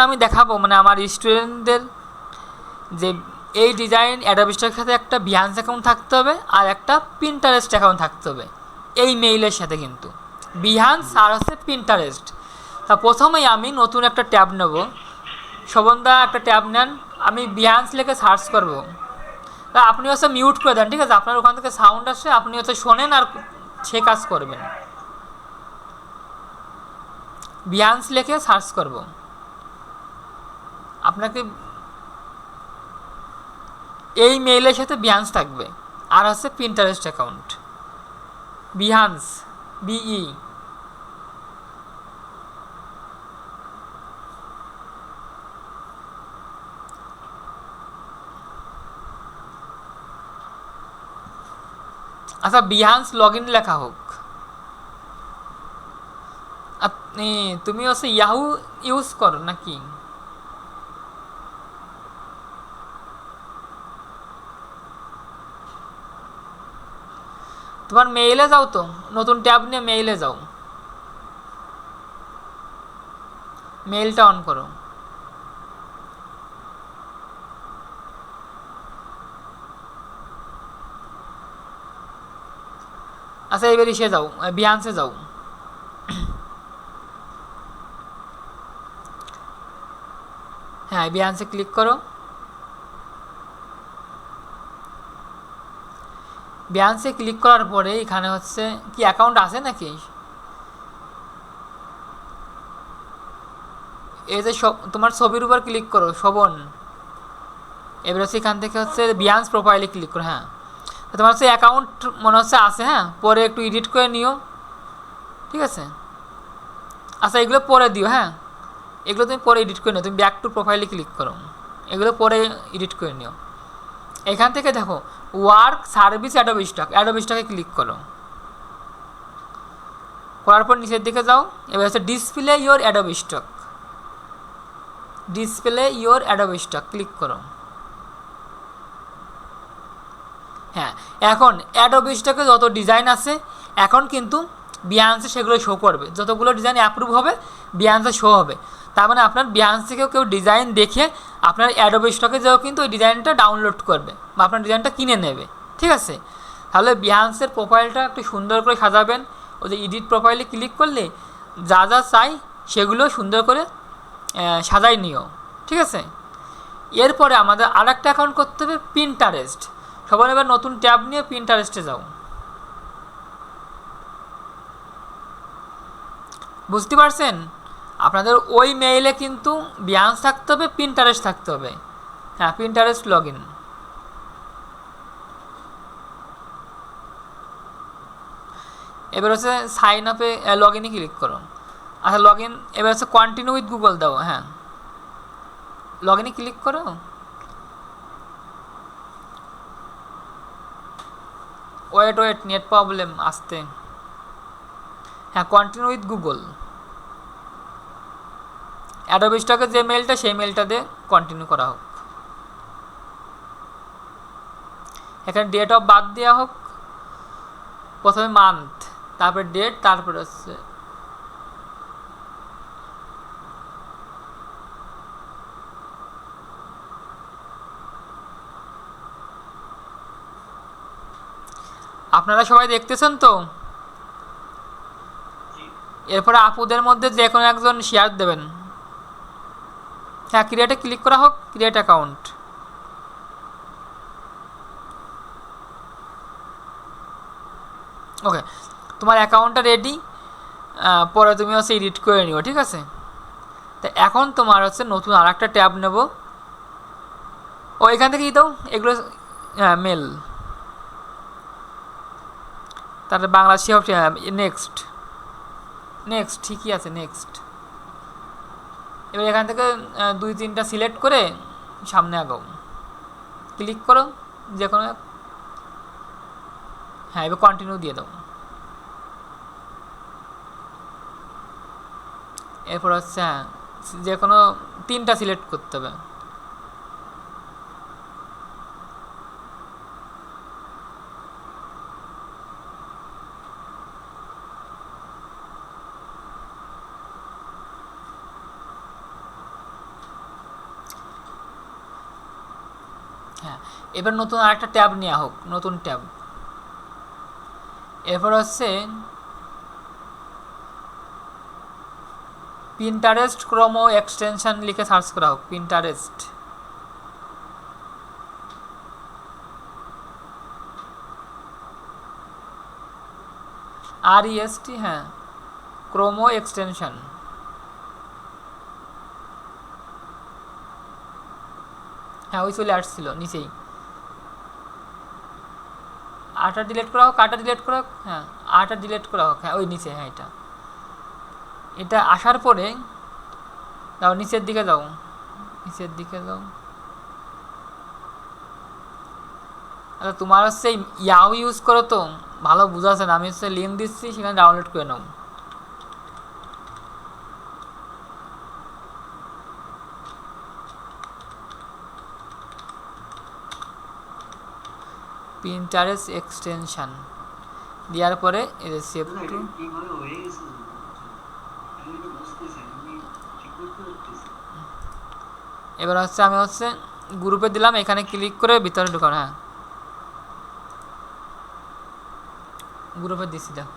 আমি দেখাবো মানে আমার স্টুডেন্টদের যে এই ডিজাইন অ্যাডাবিস্টার সাথে একটা বিহান্স অ্যাকাউন্ট থাকতে হবে আর একটা পিন্টারেস্ট অ্যাকাউন্ট থাকতে হবে। এই মেইলের সাথে কিন্তু। বিহান্স আর হচ্ছে পিন্টারেস্ট তা প্রথমেই আমি নতুন একটা ট্যাব নেব। শোভনদা, একটা ট্যাব নেন। আমি বিহান্স লিখে সার্চ করব। তা আপনি হচ্ছে মিউট করে দেন, ঠিক আছে? আপনার ওখান থেকে সাউন্ড আসে, আপনি হচ্ছে শোনেন আর সে কাজ করবেন। বিহান্স লিখে সার্চ করব। আপনাকে এই মেইলের সাথে বিহান্স থাকবে। আর হচ্ছে Pinterest account Behance B E Behance log in লেখা হোক। আপনি তুমি হচ্ছে ইয়াহু ইউজ করো নাকি? তোমার মেইলে যাও তো, নতুন ট্যাব নিয়ে মেইলে যাও। মেইলটা অন করো। আচ্ছা এবার ইসে যাও বিহান্সে যাও। হ্যাঁ বিহান্সে ক্লিক করো। বিহান্সে ক্লিক করার পরে এখানে হচ্ছে কি অ্যাকাউন্ট আছে নাকি? এই যে সব, তোমার ছবির উপর ক্লিক করো, শোভন। এবার হচ্ছে এখান থেকে হচ্ছে বিহান্স প্রোফাইলে ক্লিক করো হ্যাঁ। তোমার হচ্ছে অ্যাকাউন্ট মনে হচ্ছে আছে হ্যাঁ। পরে একটু এডিট করে নিও। ঠিক আছে? আচ্ছা এগুলো পরে দিও হ্যাঁ। এগুলো তুমি পরে এডিট করে নিও। তুমি ব্যাক টু প্রোফাইলে ক্লিক করো। এগুলো পরে এডিট করে নিও। এখান থেকে দেখো work service Adobe Stock Adobe স্টকে ক্লিক করো। করার পর নিচের দিকে যাও, এবার হচ্ছে display your Adobe Stock display your Adobe Stock click করো। হ্যাঁ এখন অ্যাডোব স্টকে যত ডিজাইন আছে, এখন কিন্তু বিয়ান্সে সেগুলো শো করবে। যতগুলো ডিজাইন অ্যাপ্রুভ হবে বিয়ান্সে শো হবে। তার মানে আপনার বিয়ান্স থেকেও কেউ ডিজাইন দেখে আপনার অ্যাডোব স্টকে যেও কিন্তু ওই ডিজাইনটা ডাউনলোড করবে বা আপনার ডিজাইনটা কিনে নেবে, ঠিক আছে? তাহলে বিহান্সের প্রোফাইলটা একটু সুন্দর করে সাজাবেন, ওই যে এডিট প্রোফাইলে ক্লিক করলে যা যা চাই সেগুলো সুন্দর করে সাজাই নিও, ঠিক আছে? এরপরে আমাদের আর একটা অ্যাকাউন্ট করতে হবে পিন্টারেস্ট সবাই এবার নতুন ট্যাব নিয়ে পিন্টারেস্টে যাও। বুঝতে পারছেন? আপনাদের ওই মেইলে কিন্তু বিয়ান্স থাকতে হবে প্রিন্টারেস্ট থাকতে হবে। হ্যাঁ প্রিন্টারেস্ট লগ ইন এবার হচ্ছে সাইন আপে লগ ইনে ক্লিক করো। আচ্ছা লগ ইন এবার হচ্ছে কন্টিনিউ উইথ গুগল দাও হ্যাঁ। লগ ইনে ক্লিক করো। ওয়েট ওয়েট নেট প্রবলেম আসতে হ্যাঁ কন্টিনিউ উইথ গুগল অ্যাডোব স্টকের যে মেলটা সেই মেলটা দিয়ে কন্টিনিউ করা হোক। এখানে ডেট অফ বার্থ দেওয়া হোক প্রথমে মান্থ তারপরে ডেট তারপরে হচ্ছে আপনারা সবাই দেখতেছেন তো? এরপরে আপুদের মধ্যে যে কোনো একজন শেয়ার দেবেন। হ্যাঁ ক্রিয়েটে ক্লিক করা হোক ক্রিয়েট অ্যাকাউন্ট ওকে তোমার অ্যাকাউন্টটা রেডি পরে তুমি হচ্ছে এডিট করে নিও, ঠিক আছে? তা এখন তোমার হচ্ছে নতুন আর একটা ট্যাব নেব। ও, এখান থেকে দাও এগুলো হ্যাঁ মেল তারপরে বাংলা শিফট নেক্সট নেক্সট ঠিকই আছে নেক্সট এবার এখান থেকে দুই তিনটা সিলেক্ট করে সামনে আগাও। ক্লিক করো, যে কোনো হ্যাঁ এবার কন্টিনিউ দিয়ে দাও। এরপর হচ্ছে হ্যাঁ যে কোনো তিনটা সিলেক্ট করতে হবে হ্যাঁ এবার নতুন আরেকটা ট্যাব নেওয়া হোক, নতুন ট্যাব। এরপর হচ্ছে পিন্টারেস্ট ক্রোমো এক্সটেনশন লিখে সার্চ করা হোক পিন্টারেস্ট আর ইএসটি হ্যাঁ ক্রোমো এক্সটেনশন হ্যাঁ ওই চলে আসছিল, নিচেই। আটা ডিলেট করা হোক, আটা ডিলেট করা হোক হ্যাঁ আটা ডিলেট করা হোক হ্যাঁ ওই নিচে হ্যাঁ এটা। এটা আসার পরে যাও নিচের দিকে যাও নিচের দিকে যাও আচ্ছা তোমার হচ্ছে ইয়াও ইউজ করো তো, ভালো বুঝাচ্ছে না, আমি হচ্ছে লিঙ্ক দিচ্ছি, সেখানে ডাউনলোড করে নাও। পিন্টারেস এক্সটেনশন দেওয়ার পরে এদের সেভ টু। এবার হচ্ছে আমি হচ্ছে গ্রুপে দিলাম এখানে ক্লিক করে ভিতরে ঢুকানো হ্যাঁ। গ্রুপে দিছি দাও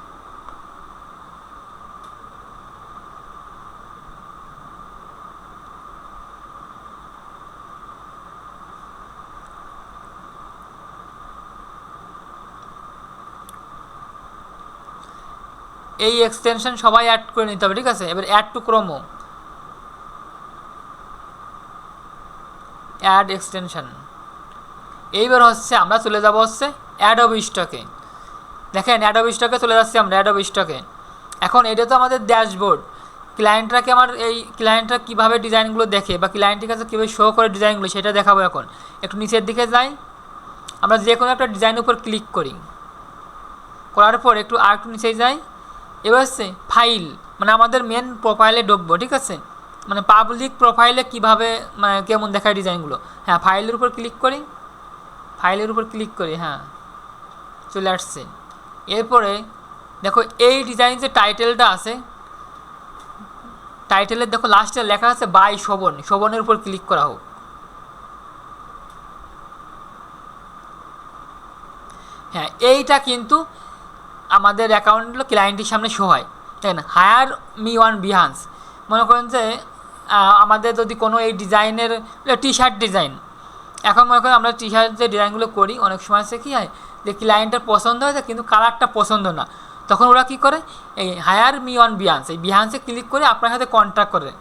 এই এক্সটেনশন সবাই অ্যাড করে নিতে হবে, ঠিক আছে? এবার add to Chrome add extension এইবার হচ্ছে আমরা চলে যাব হচ্ছে অ্যাডব স্টকে দেখেন অ্যাডব স্টকে চলে যাচ্ছি আমরা অ্যাডব স্টকে এখন এটা তো আমাদের ড্যাশবোর্ড ক্লায়েন্টরাকে আমার এই ক্লায়েন্টরা কীভাবে ডিজাইনগুলো দেখে বা ক্লায়েন্টের কাছে কীভাবে শো করে ডিজাইনগুলো, সেটা দেখাবো এখন। একটু নিচের দিকে যাই। আমরা যে কোনো একটা ডিজাইনের উপর ক্লিক করি। করার পর একটু আর একটু নিচে যাই। এবার হচ্ছে ফাইল মানে আমাদের মেন প্রোফাইলে ঢুকবো, ঠিক আছে? মানে পাবলিক প্রোফাইলে কীভাবে মানে কেমন দেখায় ডিজাইনগুলো হ্যাঁ ফাইলের উপর ক্লিক করি। ফাইলের উপর ক্লিক করি হ্যাঁ। চলে আসছে। এরপরে দেখো, এই ডিজাইন যে টাইটেলটা আছে টাইটেলের দেখো লাস্টে লেখা আছে বাই শোভন। শোভনের উপর ক্লিক করা হোক। হ্যাঁ এইটা কিন্তু আমাদের অ্যাকাউন্টগুলো ক্লায়েন্টের সামনে শো হয়। দেখেন হায়ার মি ওয়ান বিহান্স মনে করেন যে আমাদের যদি কোনো এই ডিজাইনের টি শার্ট ডিজাইন এখন মনে করেন আমরা টি শার্ট যে ডিজাইনগুলো করি, অনেক সময় সে কী হয়, যে ক্লায়েন্টের পছন্দ হয়েছে কিন্তু কালারটা পছন্দ না। তখন ওরা কী করে? এই হায়ার মি অন বিহান্স এই বিহান্সে ক্লিক করে আপনার সাথে কন্ট্যাক্ট করে।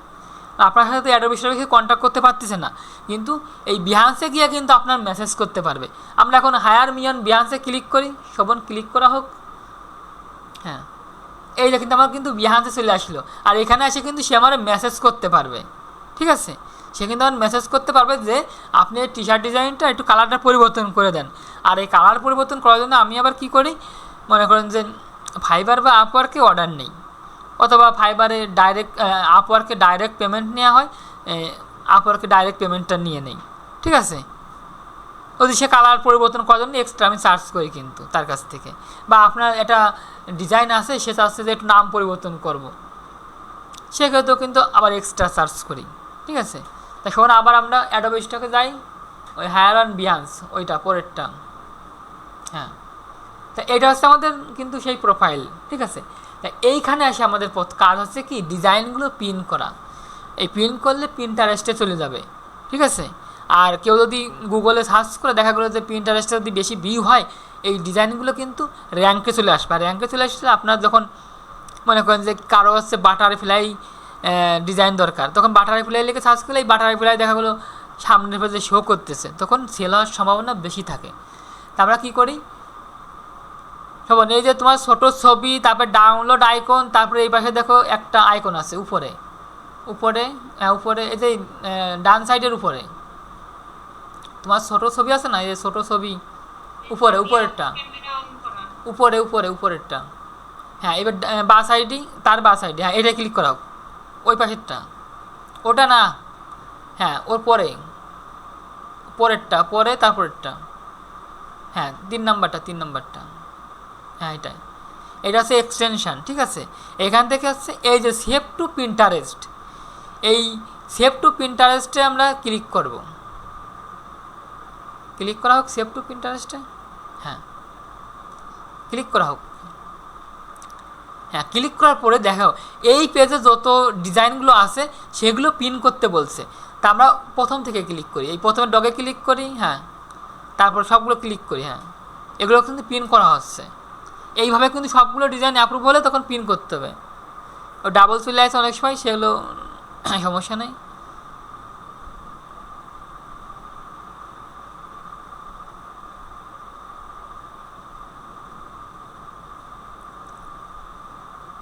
আপনার সাথে অ্যাডোবি স্টোরে কন্ট্যাক্ট করতে পারতেছে না। কিন্তু এই বিহান্সে গিয়ে কিন্তু আপনার মেসেজ করতে পারবে। আমরা এখন হায়ার মিয়ন বিহান্সে ক্লিক করি। শোভন ক্লিক করা হোক। হ্যাঁ। এই যে কিন্তু আমার কিন্তু বিহান্সে চলে আসলো। আর এখানে এসে কিন্তু সে আমার মেসেজ করতে পারবে। ঠিক আছে? সে কিন্তু আমার মেসেজ করতে পারবে যে, আপনি টি শার্ট ডিজাইনটা একটু কালারটা পরিবর্তন করে দেন। আর এই কালার পরিবর্তন করার জন্য আমি আবার কি করি? মনে করেন যে ফাইবার বা আপওয়ার্কে অর্ডার নেই। অথবা ফাইবারে ডাইরেক্ট আপওয়ার্কে ডাইরেক্ট পেমেন্ট নেওয়া হয়। আপওয়ার্কে ডাইরেক্ট পেমেন্টটা নিয়ে নেই। ঠিক আছে? যদি সে কালার পরিবর্তন করার জন্য এক্সট্রা আমি চার্জ করি কিন্তু তার কাছ থেকে। বা আপনার একটা ডিজাইন আছে, সে চাচ্ছে যে একটু নাম পরিবর্তন করব। সেক্ষেত্রেও কিন্তু আবার এক্সট্রা চার্জ করি, ঠিক আছে? তা শোন আবার আমরা অ্যাডোব স্টকে যাই, ওই হায়ার অন বিহান্স ওইটা পরেরটা। হ্যাঁ। তা এটা হচ্ছে আমাদের কিন্তু সেই প্রোফাইল ঠিক আছে? তা এইখানে আসে আমাদের পথ কাজ হচ্ছে কি? ডিজাইনগুলো পিন করা। এই পিন করলে পিনটারেস্টে চলে যাবে, ঠিক আছে? আর কেউ যদি গুগলে সার্চ করে দেখা গেলো যে পিনটারেস্টে যদি বেশি ভিউ হয় এই ডিজাইনগুলো কিন্তু র্যাঙ্কে চলে আসবে। আর র্যাঙ্কে চলে আসলে আপনার যখন মনে করেন যে কারও হচ্ছে বাটারফ্লাই ডিজাইন দরকার তখন বাটারফ্লাই লিখে সার্চ করলে এই বাটারফ্লাই দেখা গেলো সামনের পেজে শো করতেছে তখন সেল হওয়ার সম্ভাবনা বেশি থাকে। তা আমরা কী করি? শোভন এই যে তোমার ছোটো ছবি তারপরে ডাউনলোড আইকন তারপরে এই পাশে দেখো একটা আইকন আছে উপরে। উপরে হ্যাঁ, উপরে এই যে ডান সাইডের উপরে। তোমার ছোটো ছবি আছে না? এই ছোটো ছবি উপরে উপরেরটা। উপরে উপরে উপরেরটা। হ্যাঁ এবার আহ, বা সাইডই তার বা সাইডে হ্যাঁ এটা ক্লিক করা হোক ওই পাশেরটা। ওটা না। হ্যাঁ ওর পরে। পরেরটা পরে তারপরেরটা। হ্যাঁ তিন নাম্বারটা তিন নাম্বারটা। হ্যাঁ এটাই। এটা হচ্ছে এক্সটেনশান ঠিক আছে? এখান থেকে হচ্ছে এই যে সেভ টু পিন্টারেস্ট এই সেভ টু পিন্টারেস্টে আমরা ক্লিক করব। ক্লিক করা হোক, সেভ টু প্রিন্টারেস্টে হ্যাঁ। ক্লিক করা হোক। হ্যাঁ ক্লিক করার পরে দেখাও এই পেজে যত ডিজাইনগুলো আছে, সেগুলো পিন করতে বলছে। তা আমরা প্রথম থেকে ক্লিক করি। এই প্রথমে ডগে ক্লিক করি হ্যাঁ। তারপর সবগুলো ক্লিক করি হ্যাঁ। এগুলো কিন্তু পিন করা হচ্ছে। এইভাবে কিন্তু সবগুলো ডিজাইন অ্যাপ্রুভ হলে তখন পিন করতে হবে। ও ডাবল চলে আসে অনেক সময়, সেগুলো, সমস্যা নেই।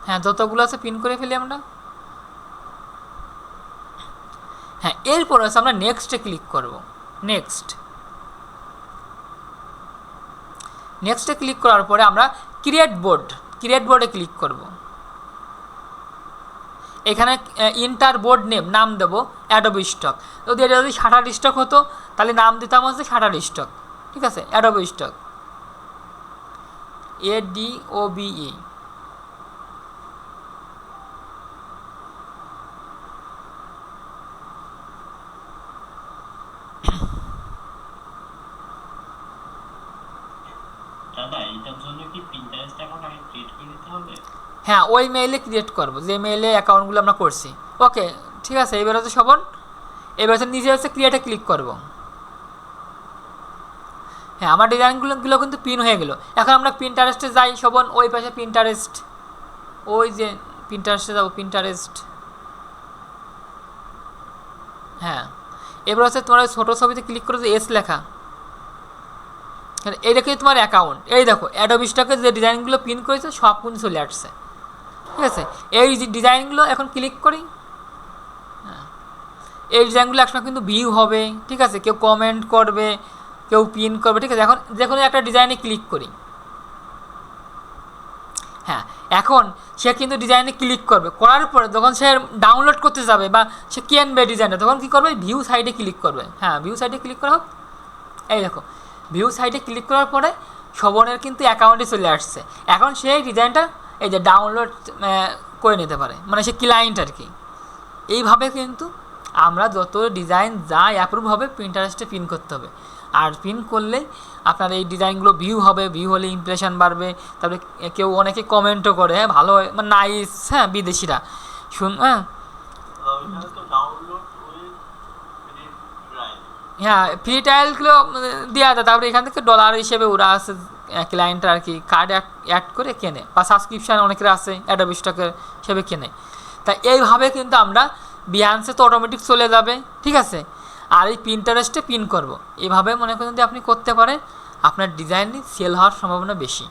হ্যাঁ যতগুলো আছে পিন করে ফেলি আমরা। হ্যাঁ এরপর আছে আমরা নেক্সটে ক্লিক করব। নেক্সট নেক্সটে ক্লিক করার পরে আমরা ক্রিয়েট বোর্ড ক্রিয়েট বোর্ডে ক্লিক করব। এখানে ইন্টার বোর্ড নেম নাম দেবো অ্যাডোবি স্টক যদি এটা যদি শাটার স্টক হতো, তাহলে নাম দিতাম হচ্ছে শাটার স্টক ঠিক আছে? Adobe Stock A D O দাদা এটার জন্য কি প্রিন্টারেস্ট অ্যাকাউন্ট আগে ক্রিয়েট করে দিতে হবে হ্যাঁ ওই মেইলে ক্রিয়েট করব, যে মেইলে অ্যাকাউন্টগুলো আমরা করছি। ওকে ঠিক আছে, এবার হচ্ছে শোভন, এবার হচ্ছে নিজে হচ্ছে ক্রিয়েটে ক্লিক করব। হ্যাঁ আমার ডিজাইনগুলো গুলো কিন্তু পিন হয়ে গেলো। এখন আমরা প্রিন্টারেস্টে যাই, শোভন, ওই পাশে প্রিন্টারেস্ট ওই যে প্রিন্টারেস্টে যাব প্রিন্টারেস্ট হ্যাঁ এবার হচ্ছে তোমার ওই ছোটো ছবিতে ক্লিক করে যে এস লেখা। এই দেখে তোমার অ্যাকাউন্ট এই দেখো অ্যাডোবি স্টকে যে ডিজাইনগুলো পিন করেছে, সব কিন্তু চলে আসছে। ঠিক আছে? এই ডিজাইনগুলো এখন ক্লিক করি। হ্যাঁ। এই ডিজাইনগুলো একসময় কিন্তু ভিউ হবে, ঠিক আছে? কেউ কমেন্ট করবে, কেউ পিন করবে, ঠিক আছে? এখন যে কোনো একটা ডিজাইনে ক্লিক করি। হ্যাঁ এখন সে কিন্তু ডিজাইনে ক্লিক করবে। করার পরে যখন সে ডাউনলোড করতে যাবে বা সে কিনবে ডিজাইনটা তখন কী করবে? ভিউ সাইডে ক্লিক করবে। হ্যাঁ ভিউ সাইডে ক্লিক করা হোক। এই দেখো ভিউ সাইডে ক্লিক করার পরে শোভনের কিন্তু অ্যাকাউন্টে চলে আসছে। এখন সেই ডিজাইনটা এই যে ডাউনলোড করে নিতে পারে। মানে সে ক্লায়েন্ট আর কি। এইভাবে কিন্তু আমরা যত ডিজাইন যা অ্যাপ্রুভ হবে প্রিন্টারেস্টে পিন করতে হবে। আর পিন করলেই আপনার এই ডিজাইনগুলো ভিউ হবে ভিউ হলে ইমপ্রেশন বাড়বে। তারপরে কেউ অনেকে কমেন্টও করে হ্যাঁ ভালো মানে নাইস হ্যাঁ বিদেশিরা। শুন হ্যাঁ? ডাউনলোড হ্যাঁ ফ্রি ট্রায়ালগুলো দেওয়া যায়। তারপরে এখান থেকে ডলার হিসেবে ওরা আছে ক্লায়েন্ট আর কি কার্ড অ্যাড করে কেনে বা সাবস্ক্রিপশান অনেকের আছে অ্যাডোবি স্টকের হিসেবে কেনে। তা এইভাবে কিন্তু আমরা বিয়ান্সে তো অটোমেটিক চলে যাবে, ঠিক আছে? আর এই প্রিন্টারেস্টে পিন করব। এভাবে মনে করেন যদি আপনি করতে পারেন, আপনার ডিজাইনই সেল হওয়ার সম্ভাবনা বেশি,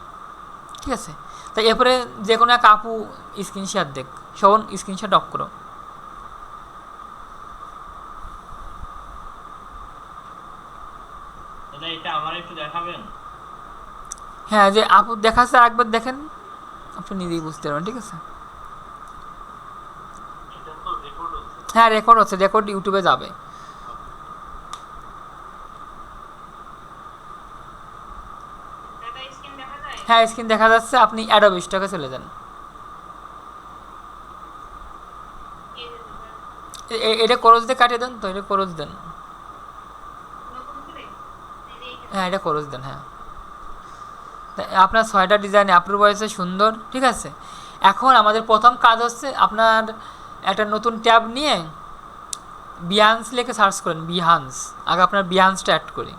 ঠিক আছে? তাই এরপরে যে কোনো এক আপু স্ক্রিনশট দেখ, শোন স্ক্রিনশট অফ করো। এটা আমার একটু দেখাবেন? হ্যাঁ যে আপু দেখা দেখাচ্ছে আরেকবার দেখেন। আপনি নিজেই বুঝতে পারবেন, ঠিক আছে? হ্যাঁ রেকর্ড হচ্ছে রেকর্ড ইউটিউবে যাবে। হ্যাঁ স্ক্রিন দেখা যাচ্ছে, আপনি অ্যাডোব স্টকে চলে যান। এটা করজ দিয়ে কাটিয়ে দেন তো, এটা করজ দেন। হ্যাঁ এটা করজ দেন হ্যাঁ। আপনার ছয়টা ডিজাইন অ্যাপ্রুভ হয়েছে, সুন্দর, ঠিক আছে? এখন আমাদের প্রথম কাজ হচ্ছে আপনার একটা নতুন ট্যাব নিয়ে বিহান্স লেখে সার্চ করেন বিহান্স আগে আপনার বিহান্সটা অ্যাড করি।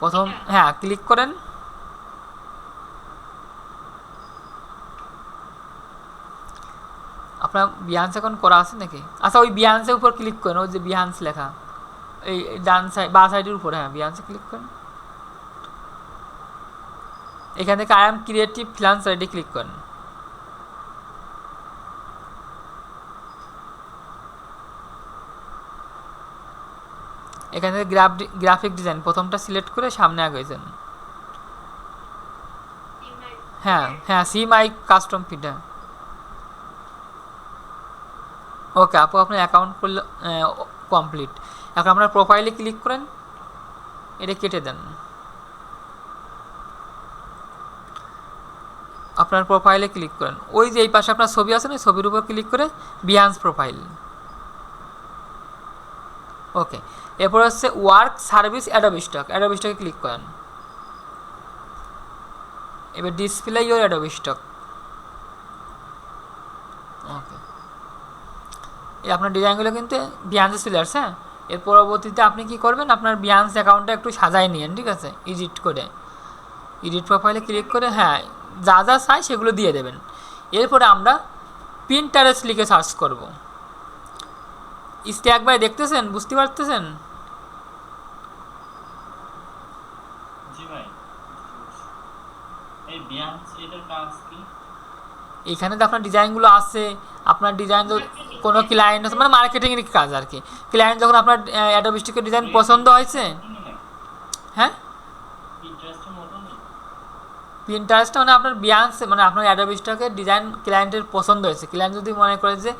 প্রথম হ্যাঁ ক্লিক করেন। আপনার বিহান্স এখন করা আছে নাকি? আচ্ছা ওই বিহান্সের উপর ক্লিক করেন ওই যে বিহান্স লেখা। এই ডান সাইড বা সাইডের উপরে হ্যাঁ বিহান্সে ক্লিক করেন। এখান থেকে আই এম ক্রিয়েটিভ ফ্রিলান্স সাইডে ক্লিক করেন। এখান থেকে গ্রাফ গ্রাফিক ডিজাইন প্রথমটা সিলেক্ট করে সামনে তিন নাই। হ্যাঁ হ্যাঁ সি মাই কাস্টম ফিড হ্যাঁ। ওকে আপু, আপনার অ্যাকাউন্ট করলে কমপ্লিট এখন আপনার প্রোফাইলে ক্লিক করেন, এটা কেটে দেন। আপনার প্রোফাইলে ক্লিক করেন। ওই যে এই পাশে আপনার ছবি আছে না ছবির উপর ক্লিক করে বিহান্স প্রোফাইল ওকে এরপর হচ্ছে work service Adobe Stock click করেন। এবার display your Adobe Stock okay এই আপনার ডিজাইনগুলো কিন্তু বিহান্সে চলে আসছে হ্যাঁ? এর পরবর্তীতে আপনি কি করবেন? আপনার বিহান্স অ্যাকাউন্টটা একটু সাজাই নিন ঠিক আছে? এডিট করে। এডিট প্রোফাইলে ক্লিক করে হ্যাঁ যা যা চাই সেগুলো দিয়ে দেবেন। এরপরে আমরা পিন্টারেস্ট লিখে সার্চ করব। স্ট্যাক বাই দেখতেছেন? বুঝতে পারতেছেন? বিয়ান্স এখানে তো আপনার ডিজাইনগুলো আছে। আপনার ডিজাইন কোনো ক্লায়েন্ট মানে মার্কেটিংয়ের কাজ আর কি। ক্লায়েন্ট যখন আপনার অ্যাডোবিস্টিকের ডিজাইন পছন্দ হয়েছে? হ্যাঁ? পিন্টারেস্টটা মানে আপনার বিয়ান্স মানে আপনার অ্যাডোবিস্টাকে ডিজাইন ক্লায়েন্টের পছন্দ হয়েছে। ক্লায়েন্ট যদি মনে করে যে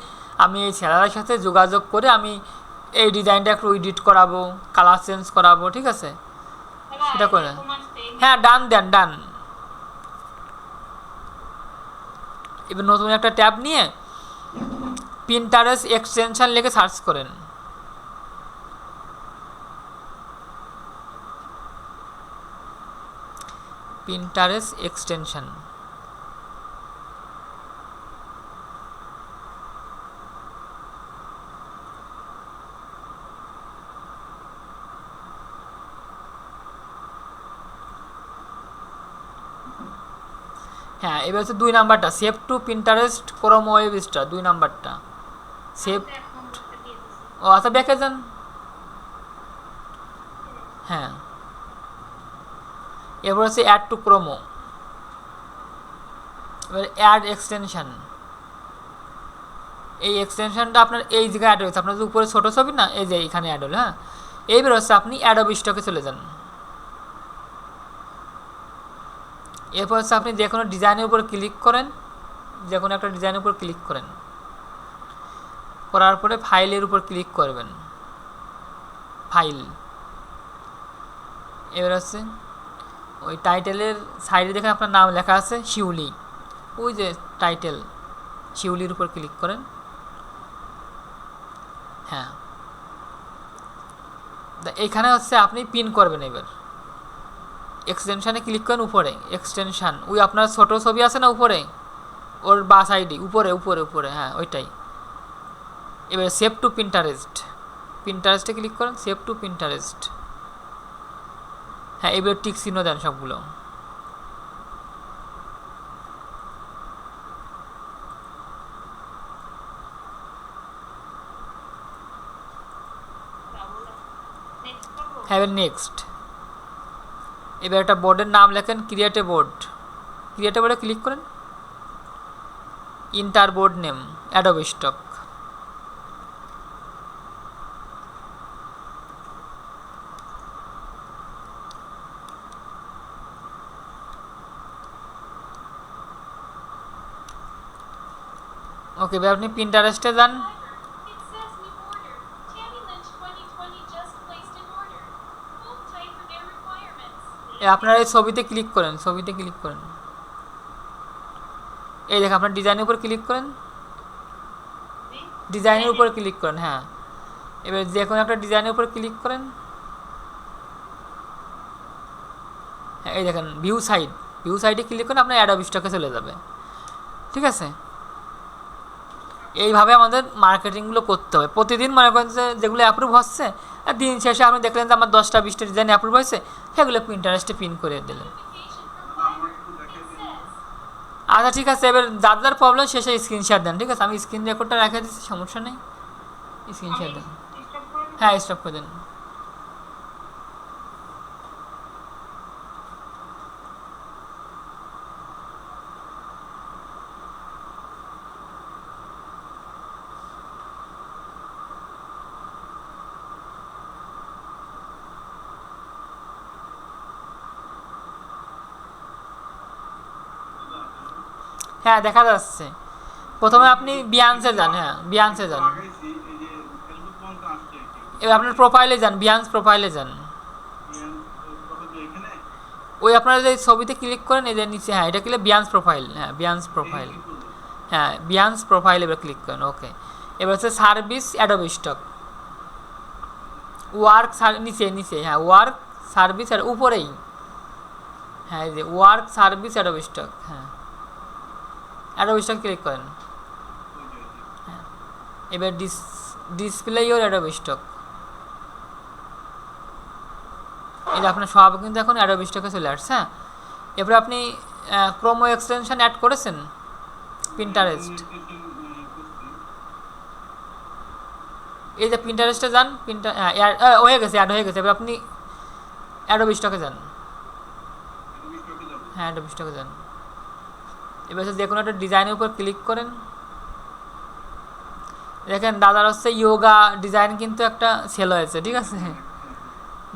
আমি এই ছেলের সাথে যোগাযোগ করে আমি এই ডিজাইনটা একটু এডিট করাবো কালার চেঞ্জ করাবো, ঠিক আছে? সেটা করে। হ্যাঁ ডান দেন ডান এবার নতুন একটা ট্যাব নিয়ে পিন্টারেস্ট এক্সটেনশন লিখে সার্চ করেন। পিন্টারেস্ট এক্সটেনশন হ্যাঁ এবার হচ্ছে দুই নাম্বারটা। Save to Pinterest Chrome web store দুই নাম্বারটা। সেভ। ও আচ্ছা ব্যাকে যান হ্যাঁ। এবার হচ্ছে অ্যাড টু ক্রোমো এবার অ্যাড এক্সটেনশন এই এক্সটেনশনটা আপনার এই জায়গায় অ্যাড হয়েছে। আপনার উপরে ছোটো ছবি না, এই যে এইখানে অ্যাড হলো হ্যাঁ? এইবার হচ্ছে আপনি অ্যাডব স্টকে চলে যান। এরপর হচ্ছে আপনি যে কোনো ডিজাইনের উপর ক্লিক করেন। যে কোনো একটা ডিজাইনের উপর ক্লিক করেন। করার পরে ফাইলের উপর ক্লিক করবেন। ফাইল এবার হচ্ছে, ওই টাইটেলের সাইডে দেখেন আপনার নাম লেখা আছে শিউলি। ওই যে টাইটেল শিউলির উপর ক্লিক করেন। হ্যাঁ। এখানে হচ্ছে আপনি পিন করবেন এবার। এক্সটেনশানে ক্লিক করেন উপরে। এক্সটেনশান ওই আপনার ছোটো ছবি আছে না উপরে? ওর বা সাইডে উপরে উপরে উপরে হ্যাঁ ওইটাই। এবার সেভ টু পিন্টারেস্ট পিন্টারেস্টে ক্লিক করেন সেভ টু পিন্টারেস্ট হ্যাঁ এবার টিক চিহ্ন দেন সবগুলো? হ্যাভ নেক্সট এবার একটা বোর্ডের নাম লেখেন ক্রিয়েটে বোর্ড ক্রিয়েটে বোর্ডে ক্লিক করেন। Enter board name Adobe Stock tight for their requirements. এ, আপনার এই ছবিতে ক্লিক করেন, ছবিতে ক্লিক করেন। এই দেখেন, আপনার ডিজাইনের উপর ক্লিক করেন? ডিজাইনের উপর ক্লিক করেন হ্যাঁ। এবার যে কোনো একটা ডিজাইনের উপর ক্লিক করেন। হ্যাঁ এই দেখেন ভিউ সাইড ভিউ সাইডে ক্লিক করেন আপনার অ্যাড স্টকে চলে যাবে। ঠিক আছে? এইভাবে আমাদের মার্কেটিংগুলো করতে হবে। প্রতিদিন মনে করেন যে যেগুলো অ্যাপ্রুভ হচ্ছে আর দিন শেষে আপনি দেখলেন যে আমার দশটা বিশটা ডিজাইন অ্যাপ্রুভ হয়েছে সেগুলো ইন্টারেস্টে পিন করে দিলেন। আচ্ছা ঠিক আছে এবার যার যার প্রবলেম শেষে স্ক্রিনশট দেন ঠিক আছে? আমি স্ক্রিন রেকর্ডটা রেখে দিচ্ছি সমস্যা নেই। স্ক্রিনশট দেন। হ্যাঁ স্টপ করে দেন। হ্যাঁ দেখা যাচ্ছে। প্রথমে আপনি বিয়ান্সে যান হ্যাঁ বিয়ান্সে যান। এবার আপনার প্রোফাইলে যান বিয়ান্স প্রোফাইলে যান। ওই আপনারা যে ছবিতে ক্লিক করেন যে নিচে হ্যাঁ এটা ক্লিক বিয়ান্স প্রোফাইল হ্যাঁ বিয়ান্স প্রোফাইল হ্যাঁ বিয়ান্স প্রোফাইল এবার ক্লিক করেন ওকে এবার হচ্ছে সার্ভিস অ্যাডোব স্টক ওয়ার্ক নিচে নিচে হ্যাঁ ওয়ার্ক সার্ভিস আর উপরেই। হ্যাঁ যে ওয়ার্ক সার্ভিস অ্যাডোব স্টক হ্যাঁ। স্টক ক্লিক করেন ওই যে, ওই যে। এবার dish display your Adobe Stock এটা আপনার সব কিন্তু এখন অ্যাডোব চলে আসছে হ্যাঁ এরপরে আপনি ক্রোমো এক্সটেনশন অ্যাড করেছেন করছি। এই যে পিন্টারেস্টে যান পিন্টার হয়ে গেছে অ্যাড হয়ে গেছে এবার আপনি অ্যাডোব স্টকে যান। হ্যাঁ অ্যাডোব স্টকে যান এবার যে কোনো একটা ডিজাইনের উপর ক্লিক করেন দেখেন দাদার হচ্ছে ইয়োগা ডিজাইন কিন্তু একটা সেল হয়েছে ঠিক আছে?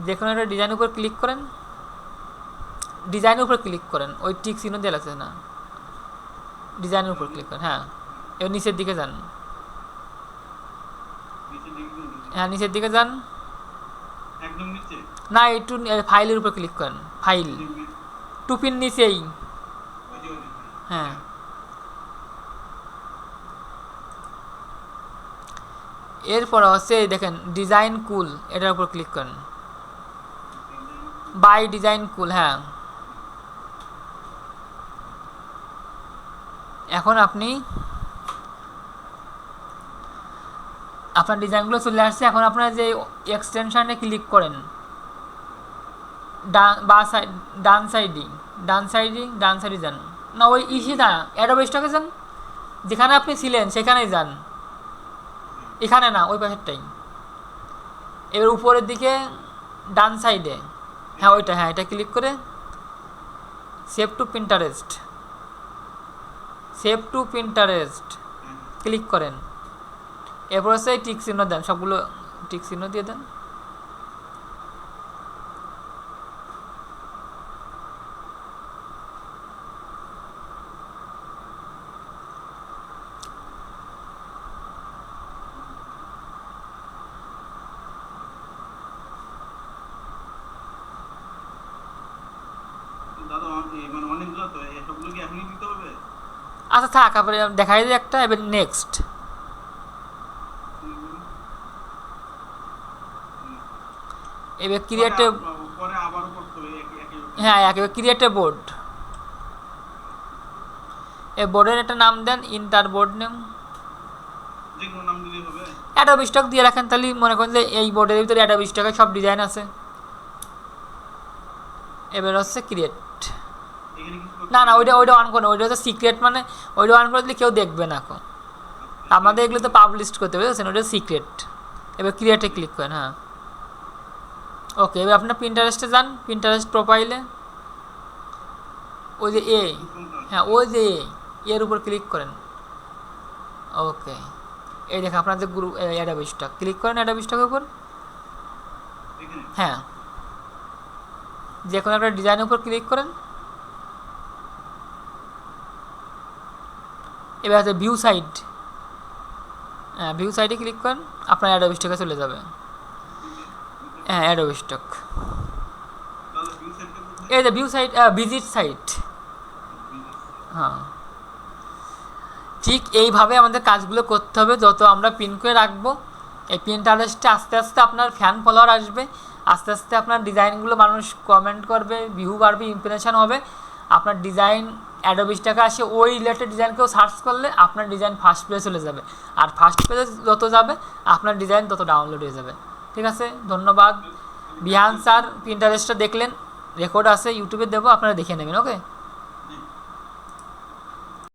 যে কোনো একটা ডিজাইনের উপর ক্লিক করেন ডিজাইনের উপর ক্লিক করেন ওই টিক চিহ্ন দেওয়া আছে না? ডিজাইনের উপর ক্লিক করেন হ্যাঁ এবার নিচের দিকে যান? হ্যাঁ নিচের দিকে যান। একদম নিচে? না একটু ফাইলের উপর ক্লিক করেন ফাইল টুপির নিচেই। হ্যাঁ এরপর হচ্ছে, দেখেন ডিজাইন কুল, এটার উপর ক্লিক করেন। বাই ডিজাইন কুল হ্যাঁ। এখন আপনি, আপনার ডিজাইনগুলো চলে আসছে, এখন আপনার যে এক্সটেনশনে ক্লিক করেন, ডান, বা সাইড ডান সাইডিং ডান সাইডিং ডান সাইডে যান। না, ওই ইসি না অ্যাডোব স্টকে যান। যেখানে আপনি ছিলেন, সেখানেই যান। এখানে না, ওই পাশেরটাই। এবার উপরের দিকে, ডান সাইডে। হ্যাঁ ওইটা হ্যাঁ এটা ক্লিক করে save to Pinterest save to Pinterest click করেন। এরপর হচ্ছে টিক চিহ্ন দেন, সবগুলো টিক চিহ্ন দিয়ে দেন তো দাদা অ- এই মানে অনেকগুলো তো এই সবগুলো কি এখনই দিতে হবে আচ্ছা থাক তারপরে দেখাই দিই একটা এবার নেক্সট এবার ক্রিয়েটে পরে আ- পরে করতে হবে একই একই হ্যাঁ একেবারে ক্রিয়েটে বোর্ড এই বোর্ডের একটা নাম দেন enter board name Adobe Stock দিয়ে রাখেন তাহলে মনে করেন যে এই বোর্ডের ভিতরে অ্যাডোব স্টকের সব ডিজাইন আছে। এবার হচ্ছে ক্রিয়েট না না, ওইটা ওইটা অন করুন ওইটা হচ্ছে সিক্রেট মানে ওইটা অন করে দিলে কেউ দেখবে না এখন। আমাদের এগুলো তো পাবলিশ করতে হবে, বুঝেছেন? ওটা সিক্রেট এবার ক্রিয়েটে ক্লিক করেন হ্যাঁ। ওকে এবার আপনার প্রিন্টারেস্টে যান প্রিন্টারেস্ট প্রোফাইলে ওই যে এ হ্যাঁ ওই যে এ এর উপর ক্লিক করেন। ওকে এই দেখেন আপনাদের গ্রুপ অ্যাডাব স্টক ক্লিক করেন অ্যাডাব স্টকের উপর। হ্যাঁ। যে কোনো একটা ডিজাইনের উপর ক্লিক করেন। এবার আছে ভিউ সাইড হ্যাঁ ভিউ সাইডে ক্লিক করেন, আপনার অ্যাডোব স্টকে চলে যাবে। হ্যাঁ অ্যাডোব স্টক এই যে ভিউ সাইট ভিজিট সাইট হ্যাঁ। ঠিক এইভাবে আমাদের কাজগুলো করতে হবে, যত আমরা পিন করে রাখব, এই পিনটারেস্টে আস্তে আস্তে আপনার ফ্যান ফলোয়ার আসবে। আস্তে আস্তে আপনার ডিজাইনগুলো মানুষ কমেন্ট করবে ভিউ বাড়বে ইমপ্রেশন হবে। আপনার ডিজাইন অ্যাডোবিসটাকে আসে, ওই রিলেটেড ডিজাইনকেও সার্চ করলে আপনার ডিজাইন ফার্স্ট পেজে চলে যাবে। আর ফার্স্ট পেজে যত যাবে, আপনার ডিজাইন তত ডাউনলোড হয়ে যাবে। ঠিক আছে? ধন্যবাদ। বিহান স্যার প্রিন্টারেস্টটা দেখলেন রেকর্ড আছে ইউটিউবে দেবো, আপনারা দেখে নেবেন ওকে